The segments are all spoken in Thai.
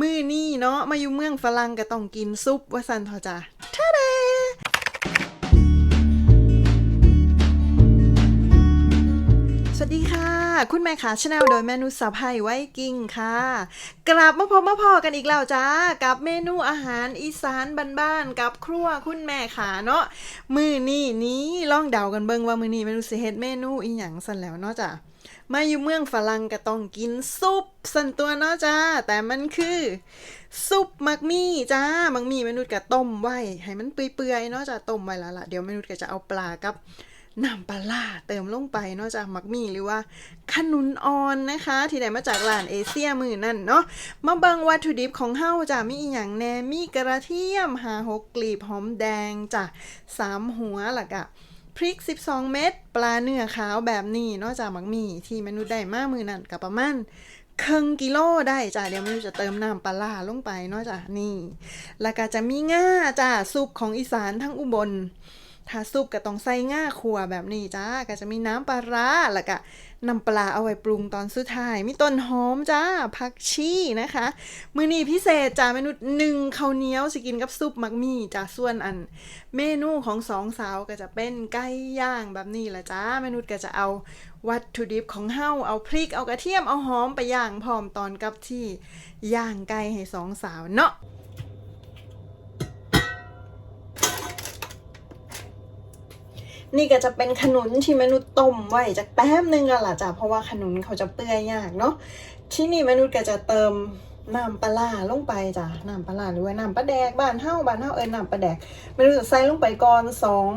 มื้อนี้เนาะมาอยู่เมืองฝรั่งก็ต้องกินซุปว่าซั่นเถอะจ้ะ ค่ะคุณแม่ขาชาแนลโดยแม่นุชสะพายไว้กิ้งค่ะ กลับมาพบมาพอกันอีกแล้วจ้า กับเมนูอาหารอีสานบ้านๆกับครัวคุณแม่ขาเนาะมือนี้นี้ลองเดากันเบิ่งว่ามือนี้เมนูสิเฮ็ดเมนูอีหยังสันแล้วเนาะจ้ะมาอยู่เมืองฝรั่งก็ต้องกินซุปสันตัวเนาะจ้า แต่มันคือ ซุปมักมี่จ้า มักมี่เมนูก็ต้มไว้ ให้มันเปื่อยๆเนาะจ้ะต้มไว้แล้วล่ะเดี๋ยวเมนูก็จะเอาปลากับ น้ำปลาเติมลงไปเนอกจากมักมี่หรือว่า ขนุนออนนะคะ ที่ได้มาจากร้านเอเชียมือนั่นเนาะมาเบิงวัตถุดิบของเฮาจ้ะมีอีหยังแน่มีกระเทียมหาหกกลีบหอมแดงจ้ะสามหัวแล้วก็พริก 12 เม็ดปลาเนื้อขาวแบบนี้นอกจากมักมี่ที่มนุษย์ได้มากมือนั่นกับประมาณครึ่งกิโลได้จ้ะเดี๋ยวมนุษย์จะเติมน้ำปลาลงไปเนอกจากนี่ แล้วก็จะมีง่าจ้ะซุปของอีสานทั้งอุบล ถ้าซุปก็ต้องใส่ง่าขัวแบบนี้จ้าก็จะมีน้ำปลาร้าแล้วก็น้ำปลาเอาไว้ปรุงตอนสุดท้าย มีต้นหอมจ้าผักชีนะคะ มื้อนี้พิเศษจ้าเมนูหนึ่งข้าวเหนียวสิกินกับซุปมักมี่จ้าส่วนอัน เมนูของสองสาวก็จะเป็นไก่ย่างแบบนี้แหละจ้าเมนูก็จะเอาวัตถุดิบของเฮาเอาพริกเอากระเทียมเอาหอมไปย่างพร้อมตอนกับที่ย่างไก่ให้สองสาวเนาะ นี่ก็จะเป็นขนุนที่มนุษย์ต้มไว้จากแป๊บนึงแล้วล่ะจ้ะเพราะว่าขนุนเขาจะเปื่อยยากเนาะที่นี่มนุษย์ก็จะเติมน้ำปลาลงไปจ้ะน้ำปลาหรือว่าน้ำปลาแดกบ้านเฮ้าบ้านเฮ้าเอิ้นน้ำปลาแดกมนุษย์จะใส่ลงไปก่อนสอง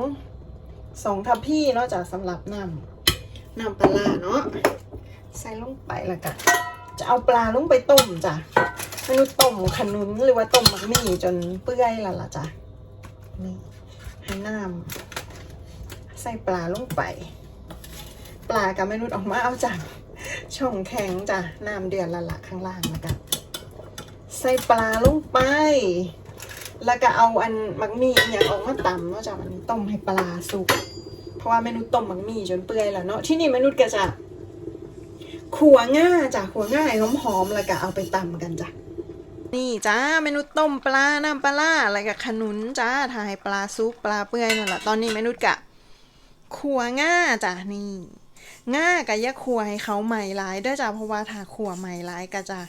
สองทัพพี่เนาะจ้ะสำหรับน้ำน้ำปลาเนาะใส่ลงไปแล้วก็จะเอาปลาลงไปต้มจ้ะมนุษย์ต้มขนุนหรือว่าต้มมักมี่จนเปื่อยล้วล่ะจ้ะนี่ให้น้ำ ใส่ปลาลงไป ปลากับเมนุษย์ออกมาเอาจากช่องแข็งจ้ะน้ำเดือดละละข้างล่างแล้วกันใส่ปลาลงไป แล้วก็เอาอันมักมี่อหย่างออกมาตำเนาะจ้ะมันนี้ต้มให้ปลาสุก เพราะว่าเมนุษย์ต้มมักมี่จนเปื่อยแล้วเนาะที่นี่เมนุษย์ก็จะขัวง่าจ้ะขัวง่าให้หอมๆแล้วก็เอาไปตำกันจ้ะนี่จ้าเมนูต้มปลาน้ำปลาล่าอะไรกับขนุนจ้าถ่ายปลาซุปปลาเปื่อยนั่นแหละตอนนี้เมนูกะ ขัวง่าจ้ะนี่ง่ากะยะขัวให้เขาใหม่หลายเด้วยจ้ะเพราะว่าถ้าขัวใหม่หลายก็จะ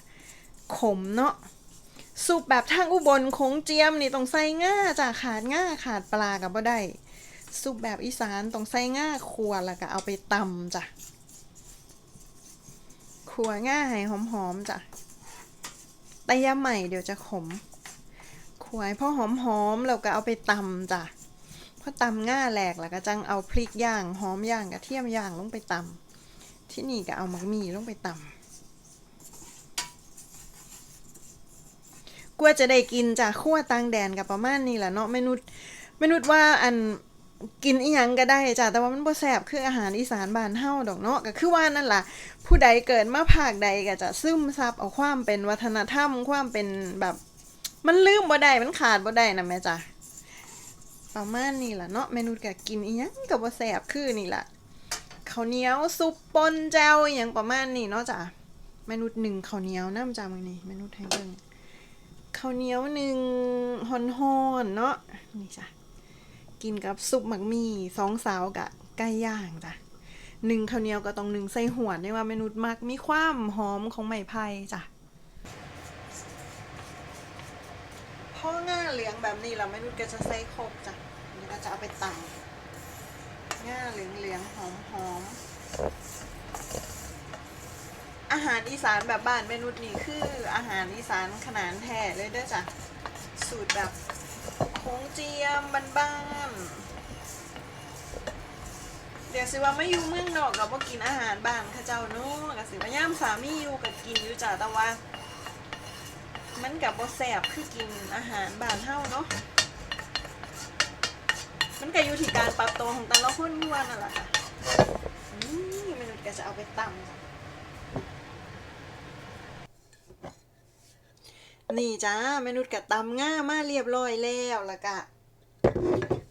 ขมเนาะซุปแบบทางอุบลคงเจียมนี่ต้องใส่ง่าจ้ะขาดง่าขาดปลากับบ่ได้ซุปแบบอีสานต้องใส่ง่าขัวแล้วก็เอาไปตำจ้ะขัวง่าให้หอมๆจ้ะแต่ยาใหม่เดี๋ยวจะขมขวายพอหอมหอมๆแล้วก็เอาไปตำจ้ะ อตำง่าแหลกแล้วก็จังเอาพริกย่างหอมย่างกระเทียมย่างลงไปตำที่นี่ก็เอามักมีลงไปตำกลัวจะได้กินจากขั้วตังแดนกับประมาณนี้แหละเนาะเมนุษย์เมนุษย์ว่าอันกินอีหยังก็ได้จ้ะแต่ว่ามันบ่แซ่บคืออาหารอีสานบ้านเฮาดอกเนาะก็คือว่านั่นล่ะ ผู้ใดเกิดมาภาคใดก็จะซึมซับเอาความเป็นวัฒนธรรม ความเป็นแบบ มันลืมบ่ได้มันขาดบ่ได้นะแม่จ้ะ ประมาณนี้ล่ะเนาะเมนูก็กินอีหยังก็บ่แซ่บคือนี่ล่ะข้าวเหนียวซุปปนแจ่วอหยังประมาณนี้เนาะจ้ะเมนูหนึ่งข้าวเหนียวน้ำจ้ามื้อนี้เมนูให้เบิ่งข้าวเหนียวหนึ่งฮ้อนเนาะนี่จ้ะกินกับซุปหมักมี่สองสาวกะไก่ย่างจ้ะหนึ่งข้าวเหนียวก็ต้องหนึ่งใส่หัวนี่ว่าเมนูมักมีความหอมของไม้ไผ่จ้ะพ่อง่าเหลืองแบบนี้เราเมนูก็จะใส่ครบจ้ะ นี่ก็จะเอาไปตำง่าเหลืองเหลืองหอมหอมอาหารอีสานแบบบ้านเมนูนี่คืออาหารอีสานขนาดแท้เลยเด้อจ้ะสูตรแบบโค้งเจียมบ้านๆเดี๋ยวสิว่าไม่อยู่เมืองนอกกับว่ากินอาหารบ้านข้าเจ้าเนาะกับสิว่าย่ามสามีอยู่กับกินอยู่จ้ะแต่ว่ามันกับบ่แสบคือกินอาหารบ้านเฮาเนาะ มันก็อยู่ที่การปรับตัวของแต่ละคนที่ว่านั่นแหละค่ะนี่มันก็จะเอาไปตำจ้ะนี่จ้าเมนูกับตำง่ามาเรียบร้อยแล้วล้วก็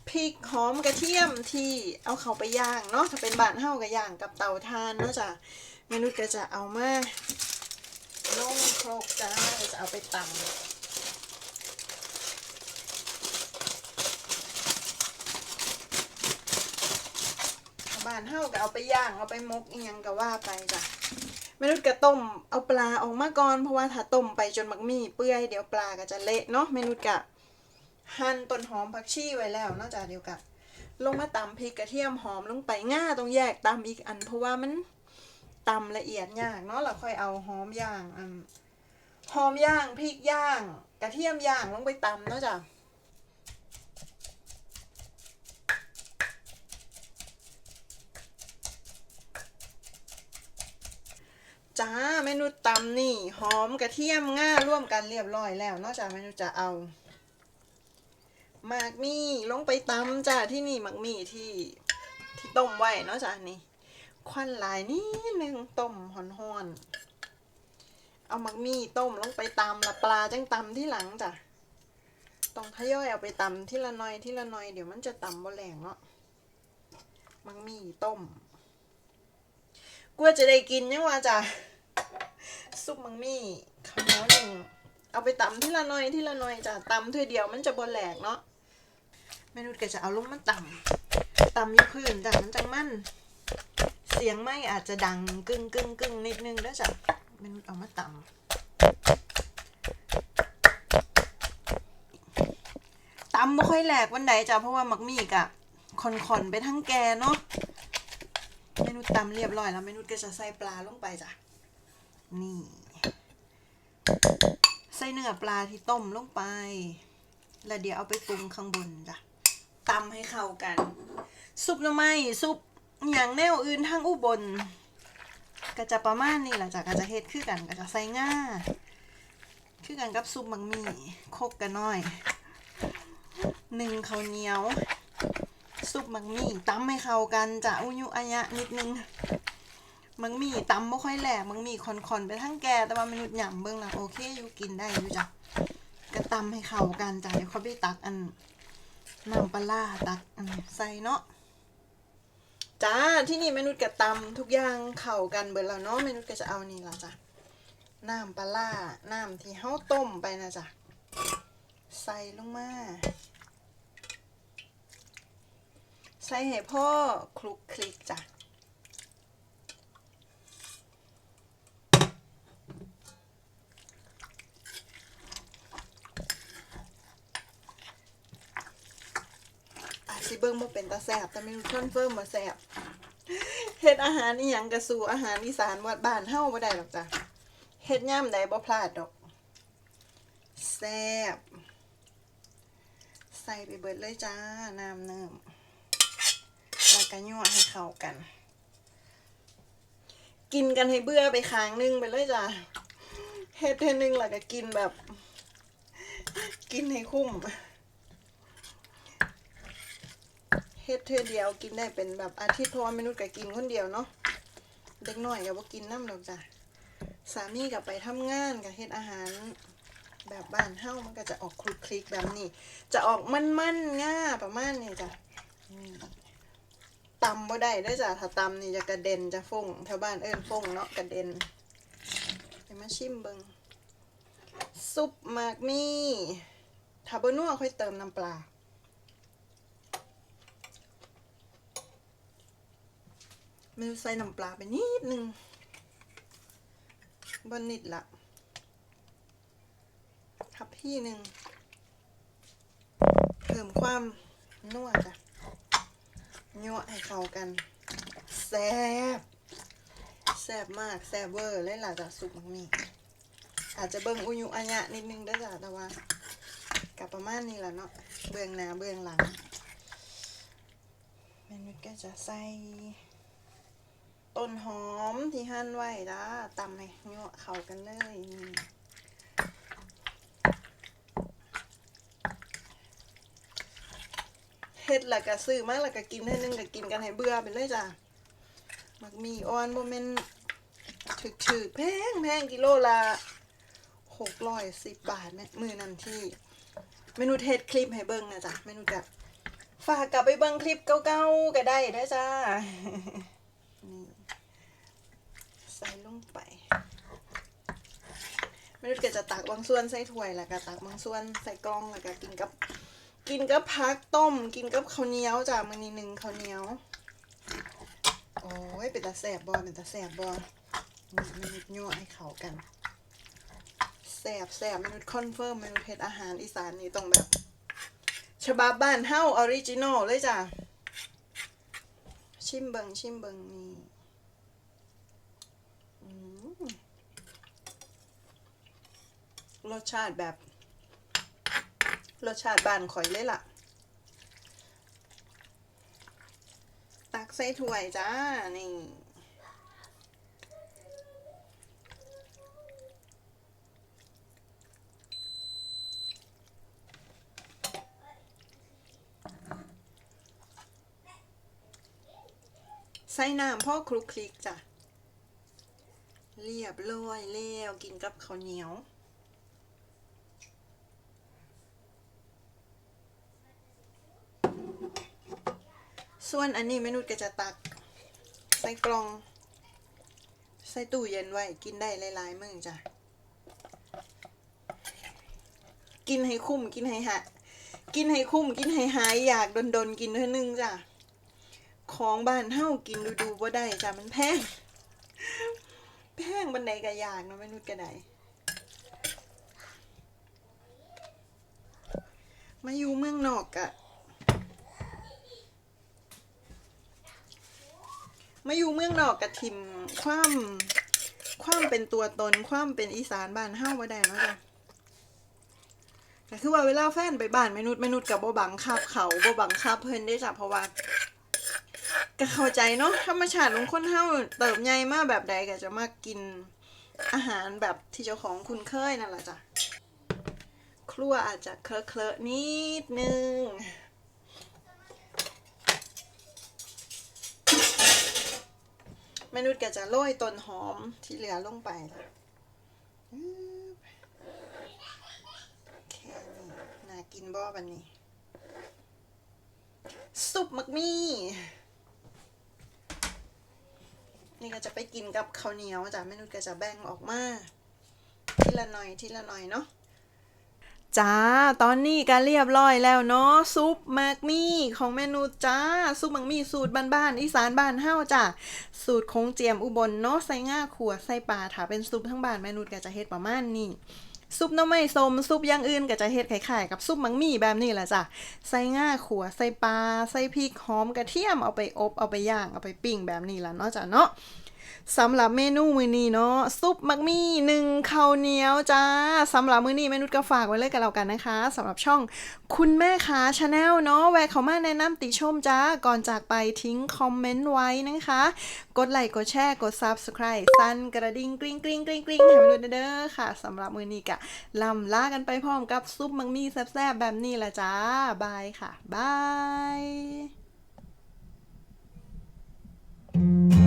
พริกหอมกระเทียมที่เอาเขาไปย่างเนาะถ้าเป็นบ้านเฮาก็ย่างกับเตาถ่านเนาะจ้ะเมนุษย์ก็จะเอามาลงครกจ้าจะเอาไปตำานเฮาก็เอาไปย่างเอาไปมกอีหยังก็ว่าไปจ้ะมนุชก็ต้มเอาปลาออกมาก่อนเพราะว่าถ้าต้มไปจนมักมีเปื่อยเดี๋ยวปลาก็จะเละเนาะมนุชก็หั่นต้นหอมผักชีไว้แล้วเนอกจากเดียวกับลงมาตำพริกกระเทียมหอมลงไปง่าต้องแยกตำอีกอัน เพราะว่ามันตำละเอียดยากเนาะเราค่อยเอาหอมย่างอันหอมย่างพริกย่าง กระเทียมย่างลงไปตำเนาะจ้ะ จ้าเมนูตำนี่หอมกระเทียมง่าร่วมกันเรียบร้อยแล้ว นอกจากเมนูจะเอาหมากมี่ลงไปตำจ้าที่นี่หมากมี่ที่ที่ต้มไว้นอกจากนี่ควันหลายนิดนึงต้มหอนๆเอาหมากมี่ต้มลงไปตำละปลาจังตำที่หลังจ้ะต้องทยอยเอาไปตำที่ละหน้อยที่ละหน้อยเดี๋ยวมันจะตำบ่แหลงเนาะหมากมี่ต้ม กลัวจะได้กินยังว่าจ้ะซุปมังมี่ข้าวเหนียวหนึ่งเอาไปตำทีละหน้อยทีละหน้อยจ้ะตำถ้วยเดียวมันจะบนแหลกเนาะแม่นุชก็จะเอาลงมาตำตำอยู่พื้นจ้ะมันจังมั่นเสียงไม่อาจจะดังกึ่งกึ่งกึ่งนิดนึงแล้วจ้ะแม่นุชเอามาตำตำไม่ค่อยแหลกวันไหนจ้ะเพราะว่ามักมี่กะคอนๆไปทั้งแกเนาะ เมนูตำเรียบร้อยแล้วเมนูก็จะใส่ปลาลงไปจ้ะ นี่ ใส่เนื้อปลาที่ต้มลงไป แล้วเดี๋ยวเอาไปปรุงข้างบนจ้ะตำให้เข้ากัน ซุปหน่อไม้ซุปอย่างแนวอื่นทั้งอุบลก็จะประมาณนี้แหละจ้ะก็จะเฮ็ดคือกันก็จะใส่ง่าคือกันกับซุปมังมีคกกันหน่อยหนึ่งข้าวเหนียว ซุปมังมี่ตำให้เข้ากันจะอุยุอายะนิดนึงมังมี่ตำไม่ค่อยแหลกมังมี่คอนๆไปทั้งแกแต่ว่ามันนุดหย่ำเบิ่งหละโอเคอยู่กินได้อยู่จ้ะก็ตำให้เข้ากันจ้ะเดี๋ยวเขาไปตักอันน้ำปลาตักอันใส่เนาะจ้าที่นี่เมนุษย์ก็ตำทุกอย่างเข้ากันเบิดแล้วเนาะเมนุษย์ก็จะเอานี่ละจ้ะน้ำปลาร้าน้ำที่เฮาต้มไปนะจ้ะใส่ลงมา ใส่ให้พ่อคลุกคลิกจ้ะสิเบิ่งบ่เป็นตาแสบแต่ไม่รู้คอนเฟิร์มว่าแสบเฮ็ดอาหารอีหยังกระสู่อาหารอีสานวัดบ้านเฮาบ่ได้หรอกจ้ะเฮ็ดย่ำใดบ่พลาดดอกแซ่บใส่ไปเบิดเลยจ้าน้ำเนิ่ม แล้วก็ยั่วให้เข้ากัน กินกันให้เบื่อไปค้างนึงไปเลยจ้ะเฮ็ดเทอนึงแล้วก็กินแบบ กินให้คุ้มเฮ็ดเธอเดียวกินได้เป็นแบบอาทิตย์เพราะว่ามนุษย์ก็กินคนเดียวเนาะเด็กน้อยก็บ่กินน้ำดอกจ้ะสามีก็ไปทำงานก็เฮ็ดอาหารแบบบ้านเฮามันก็จะออกคลุกคลิกแบบนี้ จะออกมันๆง่าประมาณนี้จ้ะ ตำบ่ได้เด้จ้ะถ้าตำนี่จะกระเด็นจะฟงแถวบ้านเอิ้นฟงเนาะกระเด็นเดี๋ยวมาชิมเบิงซุปหมากมี่ถ้าบ่นัวค่อยเติมน้ำปลามันใส่น้ำปลาไปนิดนึงบนนิดละครับพี่หนึ่งเพิ่มความนัวจ้ะ ยั่วให้เข้ากันแซ่บแซ่บมากแซ่บเวอร์เลยล่ะจ้ะซุปมังมีอาจจะเบิ่งอุยุอัญะนิดนึงได้จ้ะแต่ว่ากับประมาณนี้แหละเนาะเบื้องหน้าเบื้องหลังเมนูก็จะใส่ต้นหอมที่หั่นไว้จ้าตำให้ยั่วเข้ากันเลยนี่ ฮ็ดแล้วก็ซื้อมาแล้วก็กินให้นึงก็กินกันให้เบื่อไปเลยจ้ะมักมีออนโมเมนถึกถึกๆแพงแพงกิโลละหกร้อยสิบบาทแม่มือนั่นที่ เมนูเทศคลิปให้เบิ่งนะจ๊ะเมนูกะฝากกลับไปเบิ่งคลิปเก่าๆก็ได้เด้จ้านี่ใส่ลงไปเมไม่รู้แกจะตักบางส่วนใส่ถ้วยแล้วก็ตักบางส่วนใส่กล่องแล้วก็กินกับ กินกับพักต้ม กินกับข้าวเหนียวจ้ะมื้อนี้หนึ่งข้าวเหนียว โอ้ยเป็นตาแสบบ่เป็นตาแสบบ่มนุษย์ยั่วให้เขากันแสบแสบมนุษย์คอนเฟิร์มมนุษย์เฮ็ดอาหารอีสานนี่ต้องแบบ ฉบับบ้านเฮาออริจินอลเลยจ้ะ ชิมเบิงชิมเบิงนี่รสชาติแบบ รสชาติบ้านข่อยเลยล่ะ ตักใส่ถ้วยจ้า นี่ใส่น้ำพ่อคลุกคลิกจ้ะ เรียบร้อยแล้วกินกับข้าวเหนียว ส่วนอันนี้เมนูก็จะตัก ใส่กล่อง ใส่ตู้เย็นไว้ กินได้หลายๆมื้อจ้ะ กินให้คุ้มกินให้หะกินให้คุ้มกินให้หายอยากดนๆกินเท่านึงจ้ะ ของบ้านเฮากินดูๆบ่ได้จ้ะมันแพง แพงบันไดก็อยากเนาะมนุษย์ก็ได้มาอยู่เมืองนอกอะ มาอยู่เมืองนอกกะทิมความความเป็นตัวตนความเป็นอีสานบ้านเฮ้าบ่ได้เนาะจ้ะแต่คือว่าเวลาแฟนไปบ้านมนุษย์มนุษย์กับบบังคับเขาบบังคับเพิ่นได้จ้ะเพราะว่าก็เข้าใจเนาะธรรมชาติของคนเฮาเติบใหญ่มากแบบใดก็จะมากินอาหารแบบที่เจ้าของคุ้นเคยนั่นแหละจ้ะครัวอาจจะเคอะเคอะๆนิดนึง มนุษย์ก็จะโรยต้นหอมที่เหลือลงไปละอึ๊บแค่นี้น่ากินบ่บันนี้ ซุปมักมี่นี่ก็จะไปกินกับข้าวเหนียวจ้ะเมนูก็จะแบ่งออกมา ทีละหน่อยทีละหน่อยเนาะ จ้า ตอนนี้ก็เรียบร้อยแล้วเนาะซุปมักมี่ของเมนูจ้า ซุปมักมี่สูตรบ้านๆอีสานบ้านเฮาจ้ะสูตรคงเจียมอุบลเนาะใส่ง่าขัวใส่ปลาถ้าเป็นซุปทั้งบ้านเมนูก็จะเฮ็ดประมาณนี้ซุปน้ำไม่สมซุปอย่างอื่นก็จะเฮ็ดคล้ายๆกับซุปมังมี่แบบนี้แหละจ้ะใส่ง่าขัวใส่ปลาใส่พริกหอมกระเทียมเอาไปอบเอาไปย่างเอาไปปิ้งแบบนี้ละเนาะจ้ะเนาะ สำหรับเมนูมื้อนี้เนาะซุปมักมี่หนึ่งข้าวเหนียวจ้าสำหรับมื้อนี้เมนูก็ฝากไว้เลยกับเรากันนะคะสำหรับช่องคุณแม่ขาชาแนลเนาะแวะเข้ามาแนะนำติชมจ้าก่อนจากไปทิ้งคอมเมนต์ไว้นะคะ กดไลค์กดแชร์กด Subscribe สั่นกระดิ่งกริ๊งกริ๊งกริ๊งกริ๊งให้มนุษเด้อค่ะสำหรับมื้อนี้กะลำลากันไปพร้อมกับซุปมักมี่แซ่บๆแบบนี้ละจ้าบายค่ะบาย thank you